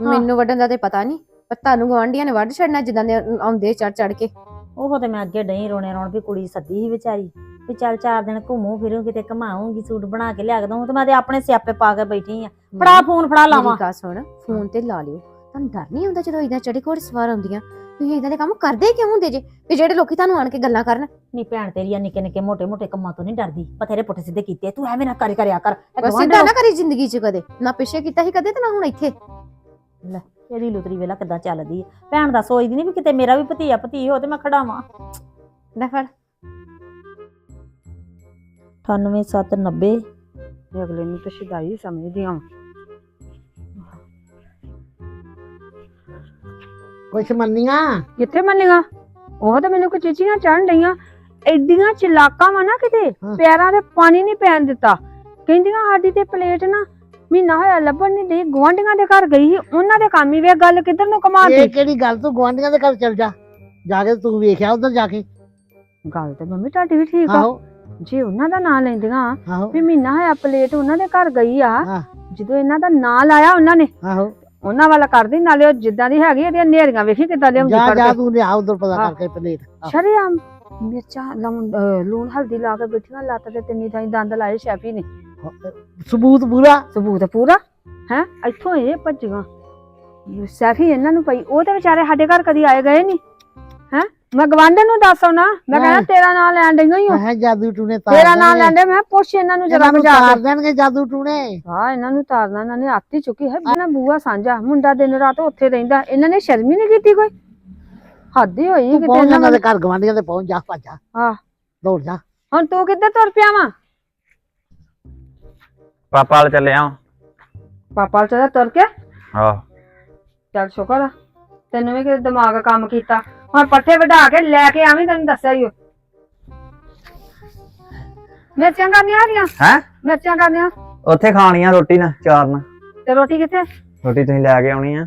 ਮੈਨੂੰ ਵੱਢਣ ਦਾ ਤੇ ਪਤਾ ਨਹੀਂ ਪਰ ਤੁਹਾਨੂੰ ਗਵਾਂਢੀਆਂ ਨੇ ਵੱਢ ਛੱਡਣਾ ਜਿੱਦਾਂ ਦੇ ਆਉਂਦੇ ਚੜ ਚੜ ਕੇ। ਉਹ ਤੇ ਮੈਂ ਅੱਗੇ ਡਈ ਰੋਣੇ ਰੋਣ ਵੀ ਕੁੜੀ ਸੱਦੀ ਸੀ ਵਿਚਾਰੀ। ਵੀ ਚੱਲ ਚਾਰ ਦਿਨ ਘੁੰਮੂ ਫਿਰੂ ਕਿਤੇ ਘਮਾਉਂਗੀ ਸੂਟ ਬਣਾ ਕੇ ਲਿਆ ਕੇ ਦਊਂ ਤੇ ਮੈਂ ਤੇ ਆਪਣੇ ਸਿਆਪੇ ਪਾ ਕੇ ਬੈਠੀ ਆ। ਫੜਾ ਫੋਨ ਫੜਾ ਲਾਵਾਂ। ਮੇਰੀ ਗੱਲ ਸੁਣ ਫੋਨ ਤੇ ਲਾ ਲਿਓ। ਤੁਹਾਨੂੰ ਡਰ ਨਹੀਂ ਆਉਂਦਾ ਜਦੋਂ ਇਦਾਂ ਚੜੇ ਘੋੜੇ ਸਵਾਰ ਆਉਂਦੀਆਂ? ਤੁਸੀਂ ਇਦਾਂ ਦੇ ਕੰਮ ਕਰਦੇ ਕਿਉਂ ਹੁੰਦੇ ਜੇ? ਵੀ ਜਿਹੜੇ ਲੋਕੀ ਤੁਹਾਨੂੰ ਆਣ ਕੇ ਗੱਲਾਂ ਕਰਨ। ਨੀ ਭੈਣ ਤੇਰੀ ਆ ਨਿੱਕੇ ਨਿੱਕੇ ਮੋਟੇ ਮੋਟੇ ਕੰਮਾਂ ਤੋਂ ਨਹੀਂ ਡਰਦੀ। ਬਥੇਰੇ ਪੁੱਠੇ ਸਿੱਧੇ ਕੀਤੇ ਤੂੰ ਐਵੇਂ ਨਾ ਕਰੀ ਕਰਿਆ ਕਰ। ਇਹ ਬਸ ਗਵਾਂਢਣ ਇਦਾਂ ਨਾ ਕਰੀ ਜ਼ਿੰਦਗੀ 'ਚ ਕਦੇ। ਨਾ ਪਿੱਛੇ ਕੀਤਾ ਸੀ ਕਦੇ ਤੇ ਨਾ ਹੁਣ ਇੱਥੇ। ਇਹਦੀ ਲੁਤਰੀ ਵੇਲਾ ਕਿੱਦਾਂ ਚੱਲਦੀ ਆ? ਭੈਣ ਦਾ ਸੋਚਦੀ ਨਹੀਂ ਵੀ ਕਿਤੇ ਮੇਰਾ ਵੀ ਭਤੀਆ ਭਤੀ ਹੋ ਤੇ ਮੈਂ ਖੜਾਵਾਂ। ਲੈ ਫੜ। 98790 ਇਹ ਅਗਲੇ ਨੂੰ ਤਾਂ ਸ਼ਿਦਾਈ ਸਮਝਦੀਆਂ ਵਾਂ। ਕੁਛ ਮੰਨੀਆਂ? ਕਿੱਥੇ ਮੰਨੇਗਾ ਉਹ ਤਾਂ ਮੈਨੂੰ ਕੋਈ ਚੀਚੀਆਂ ਚੜਨ ਡਈਆਂ। ਐਡੀਆਂ ਚਲਾਕਾਂ ਵਾ ਨਾ ਕਿਤੇ ਹਾਂ। ਪੈਰਾਂ ਦੇ ਪਾਣੀ ਨਹੀਂ ਪੈਣ ਦਿੱਤਾ। ਕਹਿੰਦੀਆਂ ਸਾਡੀ ਤੇ ਪਲੇਟ ਨਾ ਮਹੀਨਾ ਹੋਇਆ ਲੱਭਣ ਨਹੀਂ ਡਈ। ਗੁਆਂਢੀਆਂ ਦੇ ਘਰ ਗਈ ਸੀ ਉਹਨਾਂ ਦੇ ਕੰਮ ਹੀ ਵੇ ਗੱਲ ਕਿੱਧਰ ਨੂੰ ਇਹ ਕਮਾਤੀ ਕਿਹੜੀ ਗੱਲ? ਤੂੰ ਗਵਾਂਢੀਆਂ ਦੇ ਘਰ ਚਲ ਜਾ। ਜਾ ਕੇ ਤੂੰ ਵੇਖਿਆ ਉਧਰ ਜਾ ਕੇ। ਗੱਲ ਤੇ ਮੰਮੀ ਤੁਹਾਡੀ ਵੀ ਠੀਕ ਆ। ਆਹੋ। ਜੇ ਉਹਨਾਂ ਦਾ ਨਾਂ ਲੈਂਦੀਆਂ ਆਹੋ। ਵੀ ਮਹੀਨਾ ਹੋਇਆ ਪਲੇਟ ਉਹਨਾਂ ਦੇ ਘਰ ਗਈ ਆ ਹਾਂ। ਜਦੋਂ ਇਹਨਾਂ ਦਾ ਨਾਂ ਲਾਇਆ ਉਹਨਾਂ ਨੇ ਆਹੋ। ਉਹਨਾਂ ਵਾਲਾ ਕਰਦੀ ਨਾਲੇ ਉਹ ਜਿੱਦਾਂ ਦੀ ਹੈਗੀ ਇਹਦੀਆਂ ਨੇਰੀਆਂ ਵੇਖੀ ਕਿੱਦਾਂ ਲਿਆਉਂਦੀ ਜਾ ਜਾ ਤੂੰ ਲਿਆ ਉਧਰ ਪਤਾ। ਕਰਕੇ ਆਹੋ। ਸ਼ਰਿਆਮ ਮਿਰਚਾਂ ਲੂਣ ਹਲਦੀ ਲਾ ਕੇ ਬੈਠੀਆਂ ਲੱਤ ਤੇ ਤਿੰਨੀ ਥਾਈ ਦੰਦ ਲਾਏ ਸ਼ੈਫੀ ਨੇ। ਸਬੂਤ ਪੂਰਾ? ਸਬੂਤ ਪੂਰਾ ਹੈ? ਇੱਥੋਂ ਇਹ ਭੱਜੀਆਂ। ਸੈਫੀ ਇਹਨਾਂ ਨੂੰ ਪਈ ਉਹ ਤੇ ਵਿਚਾਰੇ ਸਾਡੇ ਘਰ ਕਦੀ ਆਏ ਗਏ ਨਹੀਂ ਮੈਂ ਗਵਾਂਢਣ ਨੂੰ ਦੱਸ ਆਉਣਾ। ਮੈਂ ਹਾਂ। ਕਹਿੰਦਾ ਤੇਰਾ ਨਾਂ ਲੈਣ ਡਈ ਹੋਈ। ਹੈ ਜਾਦੂ ਟੂਨੇ ਤਾਰ ਤੇਰਾ ਨਾਂ। ਲੈਂਦੇ ਮੈਂ ਪੁੱਛ ਇਹਨਾਂ ਨੂੰ ਜਰਾ ਮਜਾ ਤਾਰ ਦੇਣਗੇ ਜਾਦੂ ਟੂਨੇ ਹਾਂ ਇਹਨਾਂ ਨੂੰ ਤਾਰਨਾ ਇਹਨਾਂ ਨੇ ਆਤੀ ਚੁੱਕੀ ਹੈ ਬਿਨਾ ਬੂਆ ਸਾਂਝਾ। ਮੁੰਡਾ ਦਿਨ ਰਾਤ ਉੱਥੇ ਰਹਿੰਦਾ ਇਹਨਾਂ ਨੇ ਸ਼ਰਮ ਹੀ ਨਹੀਂ ਕੀਤੀ ਕੋਈ? ਹੱਦ ਹੀ ਹੋਈ ਕਿਤੇ ਇਹਨਾਂ ਉਹਨਾਂ ਦੇ ਵੱਲ। ਘਰ ਗਵਾਂਢੀਆਂ ਦੇ ਪਹੁੰਚ ਜਾ ਭੱਜਾ ਹਾਂ। ਦੌੜ ਜਾ। ਹੁਣ ਤੂੰ ਕਿੱਧਰ ਤੁਰ ਪਿਆ ਵਾ? ਪਾਪਾ ਵਾਲ ਚੱਲੇ ਆ। ਪਾਪਾ ਚਲਾ ਤੁਰ ਕੇ। ਆਹ। ਚੱਲ ਸ਼ੁਕਰ ਆ ਤੈਨੂੰ ਵੀ ਕਿ ਦਿਮਾਗ ਕੰਮ ਕੀਤਾ। ਹੁਣ ਪੱਠੇ ਵਢਾ ਕੇ ਲੈ ਕੇ ਆਵੀਂ ਤੈਨੂੰ ਦੱਸਿਆ ਹੀ ਮਿਰਚਾਂ ਕਰਨੀਆਂ ਹਰੀਆਂ ਹੈ? ਮਿਰਚਾਂ ਕਰਨੀਆਂ ਉੱਥੇ ਖਾਣੀਆਂ ਰੋਟੀ ਨਾ ਚਾਰ ਨਾ। ਤੇ ਰੋਟੀ ਕਿੱਥੇ? ਰੋਟੀ ਤੁਸੀਂ ਲੈ ਕੇ ਆਉਣੀ ਆ।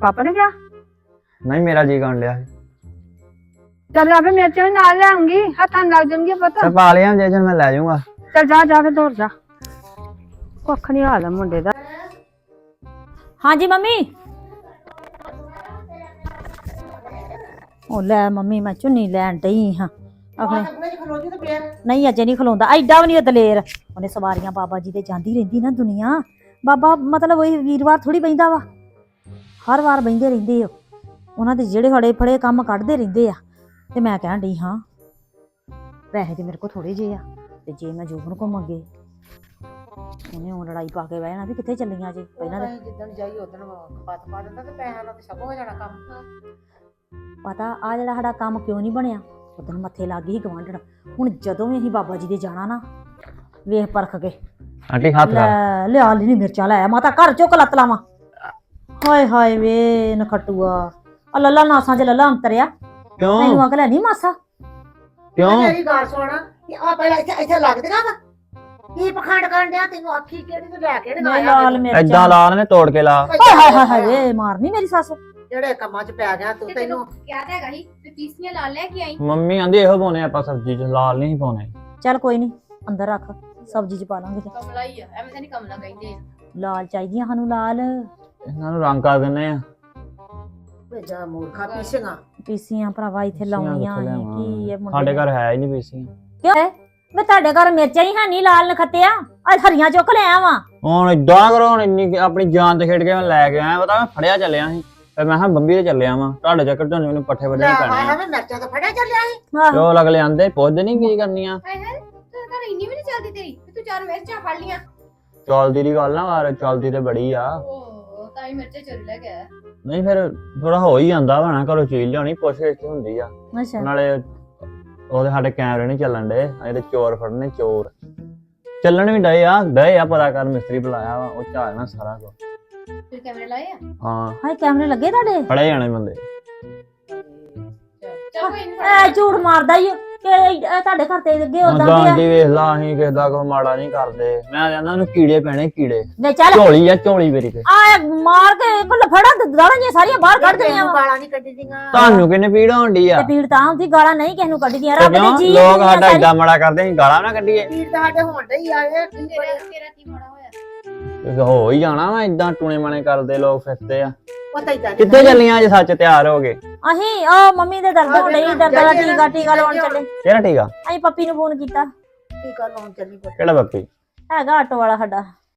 ਪਾਪਾ ਨੇ ਕਿਹਾ? ਨਹੀਂ ਮੇਰਾ ਜੀ ਕਰਨ ਡਿਆ ਚੱਲ ਆਪੇ ਮਿਰਚਾਂ ਵੀ ਨਾਲ ਲਿਆਉਂਗੀ ਹੱਥਾਂ ਨੂੰ ਲੱਗ ਜਾਣਗੀਆਂ ਪਤਾ। ਤੇ ਪਾ ਲਿਆ ਜੇ ਜਨ ਮੈਂ ਲੈ ਜਾਊਂਗਾ। ਚੱਲ ਜਾ ਜਾ ਕੇ ਦੌੜ ਜਾ। ਕੁੱਖ ਨਹੀਂ ਹਾਲ ਆ ਮੁੰਡੇ ਦਾ। ਹਾਂਜੀ ਮੰਮੀ। ਉਹ ਲੈ ਮੰਮੀ ਮੈਂ ਚੁੰਨੀ ਲੈਣ ਡਈ ਹਾਂ। ਆਪਣੇ ਨਹੀਂ ਅਜੇ ਨਹੀਂ ਖਲੋਂਦਾ। ਐਡਾ ਵੀ ਨਹੀਂ ਉਹ ਦਲੇਰ ਉਹਨੇ ਸਵਾਰੀਆਂ ਬਾਬਾ ਜੀ ਦੇ ਜਾਂਦੀ ਰਹਿੰਦੀ ਨਾ ਦੁਨੀਆ। ਬਾਬਾ ਮਤਲਬ ਉਹ ਵੀਰਵਾਰ ਥੋੜੀ ਬੈਂਦਾ ਵਾ। ਹਰ ਵਾਰ ਬੈਂਦੇ ਰਹਿੰਦੇ ਹੋ ਉਹਨਾਂ ਦੇ ਜਿਹੜੇ ਫੜੇ ਫੜੇ ਕੰਮ ਕੱਢਦੇ ਰਹਿੰਦੇ ਆ। ਤੇ ਮੈਂ ਕਹਿਣ ਡਈ ਹਾਂ ਪੈਸੇ ਤੇ ਮੇਰੇ ਕੋਲ ਥੋੜੇ ਜਿਹੇ ਆ। ਤੇ ਜੇ ਮੈਂ ਜੋਬਨ ਕੋ ਮੰਗੇ ਉਹਨੇ ਉਹ ਲੜਾਈ ਪਾ ਕੇ ਬਹਿ ਜਾਣਾ ਵੀ ਕਿੱਥੇ ਚੱਲੀਆਂ ਜੇ। ਪਹਿਲਾਂ ਤੇ ਜਿੱਦਣ ਜਾਈ ਉਦਣ ਪਤ ਪਾ ਦਿੰਦਾ ਤੇ ਪੈਸਿਆਂ ਨਾਲ ਤੇ ਸਭ ਹੋ ਜਾਣਾ ਕੰਮ। ਪਤਾ ਆ ਜਿਹੜਾ ਸਾਡਾ ਕੰਮ ਕਿਉਂ ਨਹੀਂ ਬਣਿਆ? ਉਦੋਂ ਮੱਥੇ ਲੱਗ ਗਈ ਗਵਾਂਢਣ ਹੁਣ ਜਦੋਂ ਵੀ ਅਸੀਂ ਬਾਬਾ ਜੀ ਦੇ ਜਾਣਾ ਨਾ ਵੇਖ ਪਰਖ ਕੇ। ਆਂਟੀ ਹੱਥ ਕਰ ਲੈ ਲਿਆ ਲਈ ਨੀ ਮਿਰਚਾਂ ਲੈ ਮਾਤਾ ਘਰ ਚੁੱਕ ਲੱਤ ਲਾਵਾਂ। ਹਾਏ ਹਾਏ ਵੇ ਨਖਟੂਆ। ਆ ਲੱਲਾ ਨਾਸਾਂ 'ਚ ਲੱਲਾ ਅੰਤਰਿਆ। ਕਿਉਂ? ਤੈਨੂੰ ਅਕਲ ਨਹੀਂ ਮਾਸਾ। ਕਿਉਂ? ਮੇਰੀ ਗੱਲ ਸੁਣ। ਕਿ ਆ ਪਹਿਲਾਂ ਇੱਥੇ ਇੱਥੇ ਲੱਗਦੀਆਂ ਵਾ। ਕੀ ਪਖੰਡ ਕਰਨ ਡਿਆ? ਤੈਨੂੰ ਆਖੀ ਕਿਹੜੀ ਤੇ ਲੈ ਕੇ ਮੈਂ ਲਾਲ ਐਦਾਂ ਮਿਰਚਾਂ। ਲਾ ਨੇ ਤੋੜ ਕੇ ਲਾ। ਹਾਏ ਹਾਏ ਹਾਏ ਹਾਏ ਵੇ ਮਾਰਨੀ ਮੇਰੀ ਸੱਸ। ਜਿਹੜੇ ਕੰਮਾਂ 'ਚ ਪੈ ਗਿਆ ਤੂੰ ਤੈਨੂੰ ਕਿਹਾ ਤਾਂ ਹੈਗਾ ਸੀ ਤੇ ਪੀਸੀਆਂ ਲਾ ਲੈ ਕੇ ਆਈ। ਮੰਮੀ ਆਂਦੀ ਇਹੋ ਪਾਉਣੇ ਆਪਾਂ ਸਬਜ਼ੀ ਚ ਲਾਲ ਨਹੀਂ ਪਾਉਣੇ। ਚੱਲ ਕੋਈ ਨਹੀਂ ਅੰਦਰ ਰੱਖ ਸਬਜ਼ੀ 'ਚ ਪਾ ਲਾਂਗੇ। ਕਮਲਾ ਹੀ ਆ ਐਵੇਂ ਤਾਂ ਨਹੀਂ ਕਮਲਾ ਕਹਿੰਦੇ ਲਾਲ ਚਾਹੀਦੀਆਂ ਸਾਨੂੰ ਲਾਲ। ਇਹਨਾਂ ਨੂੰ ਰੰਗ ਕਰ ਦਿੰਨੇ ਆ। ਭੇਜਾ ਮੂਰਖਾ ਪੀਸੀਆਂ। ਪੀਸੀਆਂ ਭਰਾਵਾ ਇੱਥੇ ਲਾਉਣੀਆਂ ਕਿੱਥੋਂ ਕੀ ਇਹ ਮੁੰਡੇ ਸਾਡੇ? ਘਰ ਹੈ ਹੀ ਨਹੀਂ ਪੀਸੀਆਂ। ਕਿਉਂ? ਮੈਂ ਤੁਹਾਡੇ ਘਰ ਮਿਰਚਾਂ ਹੀ ਹੈ ਨਹੀਂ ਲਾਲ ਨਖੱਤਿਆ? ਆ ਹਰੀਆਂ ਚੁੱਕ ਲੈ ਆਵਾਂ। ਹੁਣ ਇਦਾਂ ਕਰੋ ਹੁਣ ਇੰਨੀ ਆਪਣੀ ਜਾਨ ਤੇ ਖੇਡ ਕੇ ਮੈਂ ਲੈ ਕੇ ਆਇਆ ਪਤਾ ਮੈਂ ਫੜਿਆ ਚੱਲਿਆ ਸੀ। ਫਿਰ ਮੈਂ ਕਿਹਾ ਬੰਬੀ ਤੇ ਚੱਲਿਆ ਵਾਂ ਤੁਹਾਡੇ ਚੱਕਰ ਤੋਂ ਮੈਨੂੰ ਪੱਠੇ ਵੱਢਣੇ ਪੈਣੇ ਹਾਂ ਆ ਮੈਂ ਮਿਰਚਾਂ ਤਾਂ ਫੜਿਆ ਚੱਲਿਆ ਸੀ ਆਹੋ। ਜੋ ਅਗਲੇ ਆਂਦੇ ਪੁੱਛਦੇ ਨਹੀਂ ਕੀ ਕਰਨੀਆਂ। ਹਾਏ ਹਾਏ ਤੇਰੇ ਘਰ ਇੰਨੀ ਵੀ ਨਹੀਂ ਚੱਲਦੀ ਤੇਰੀ ਤੇ ਤੂੰ ਚਾਰ ਮਿਰਚਾਂ ਫੜ ਲੀਆਂ ਚਲਦੀ ਦੀ ਗੱਲ ਨਾ ਵਾਰ ਚਲਦੀ ਤੇ ਬੜੀ ਆ। ਓ ਤਾਂ ਹੀ ਮਿਰਚਾਂ ਚੋਰੀ ਲੈ ਗਿਆ ਨਹੀਂ ਫਿਰ ਥੋੜਾ ਹੋ ਹੀ ਜਾਂਦਾ ਵਾ ਨਾ ਘਰੋਂ ਚੀਜ਼ ਲਿਆਉਣੀ ਪੁੱਛ ਕੇ ਹੁੰਦੀ ਆ। ਅੱਛਾ। ਨਾਲੇ ਉਹਦੇ ਸਾਡੇ ਕੈਮਰੇ ਨਹੀਂ ਚੱਲਣ ਡੇ ਅਜੇ ਤੇ ਚੋਰ ਫੜਨੇ ਚੋਰ। ਚੱਲਣ ਵੀ ਡਏ ਆ ਡਏ ਆ ਪਤਾ ਕਰ ਮਿਸਤਰੀ ਬੁਲਾਇਆ ਵਾ ਉਹ ਚਾਹ ਨਾ ਸਾਰਾ ਕੁਝ ਫਿਰ ਕੈਮਰੇ ਲਾਏ ਆ? ਹਾਂ। ਹਾਏ ਕੈਮਰੇ ਲੱਗੇ ਤੁਹਾਡੇ? ਫੜੇ ਜਾਣੇ ਬੰਦੇ। ਚੱਲ ਕੋਈ ਨਹੀਂ ਐ ਝੂਠ ਮਾਰਦਾ ਹੀ ਕਿ ਇਹ ਤੁਹਾਡੇ ਘਰ ਤੇ ਲੱਗੇ ਉਦਾਂ ਉਦਾਂ ਦੇ ਆ। ਦੀ ਵੇਖ ਲਾ ਅਸੀਂ ਕਿਸੇ ਦਾ ਕੋਈ ਮਾੜਾ ਨਹੀਂ ਕਰਦੇ। ਮੈਂ ਕਹਿੰਦਾ ਉਹਨੂੰ ਕੀੜੇ ਪੈਣੇ ਕੀੜੇ। ਵੇ ਚੱਲ। ਝੋਲੀ ਆ ਝੋਲੀ ਮੇਰੀ ਤੇ। ਆ ਮਾਰ ਕੇ ਕੋ ਲਫੜਾ ਜਿਹੀਆਂ ਸਾਰੀਆਂ ਬਾਹਰ ਕੱਢ ਦੇਣੀਆਂ ਵਾ। ਗਾਲਾਂ ਨਹੀਂ ਕੱਢਦੀਆਂ। ਤੁਹਾਨੂੰ ਕਿੰਨੇ ਪੀੜ ਹੋਣ ਡਈ ਆ? ਤੇ ਪੀੜ ਤਾਂ ਹੁੰਦੀ ਗਾਲਾਂ ਨਹੀਂ ਕਿਸੇ ਨੂੰ ਕੱਢਦੀਆਂ। ਰੱਬ ਕਿਉਂ? ਨੇ ਜੀ ਲੋਕ ਸਾਡਾ ਏਦਾਂ ਮਾੜਾ ਕਰਦੇ ਅਸੀਂ ਗਾਲਾਂ ਨਾ ਕੱਢੀਏ। ਪੀਰ ਤਾਂ ਸਾਡੇ ਹੋਣ ਡਈ ਆ ਇਹ ਕੀ ਤੇਰਾ ਕੀ ਮਾੜਾ ਹੋਇਆ? ਕਿਉਂਕਿ ਹੋ ਹੀ ਜਾਣਾ ਵਾ ਏਦਾਂ ਟੂਣੇ ਮਾਣੇ ਕਰਦੇ ਲੋਕ ਫਿਰਦੇ ਆ। ਉਹ ਤਾਂ ਇਦਾਂ ਕਿੱਥੇ ਚੱਲੀਆਂ ਅੱਜ ਸੱਚ ਤਿਆਰ ਹੋ ਗਏ? ਅਸੀਂ ਉਹ ਮੰਮੀ ਦੇ ਦਰਦ ਹੋਣ ਡਈ ਦਰਦ ਦਾ ਟੀਕਾ ਟੀਕਾ ਲਾਉਣ ਚੱਲੇ। ਕਿਹੜਾ ਟੀਕਾ? ਅਸੀਂ ਪੱਪੀ ਨੂੰ ਫੋਨ ਕੀਤਾ। ਟੀਕਾ ਲਾਉਣ ਚੱਲੀ ਪੁੱਤ। ਕਿਹੜਾ ਬੱਪੀ ਹੈਗਾ ਆਟੋ ਵਾਲਾ ਸਾਡਾ।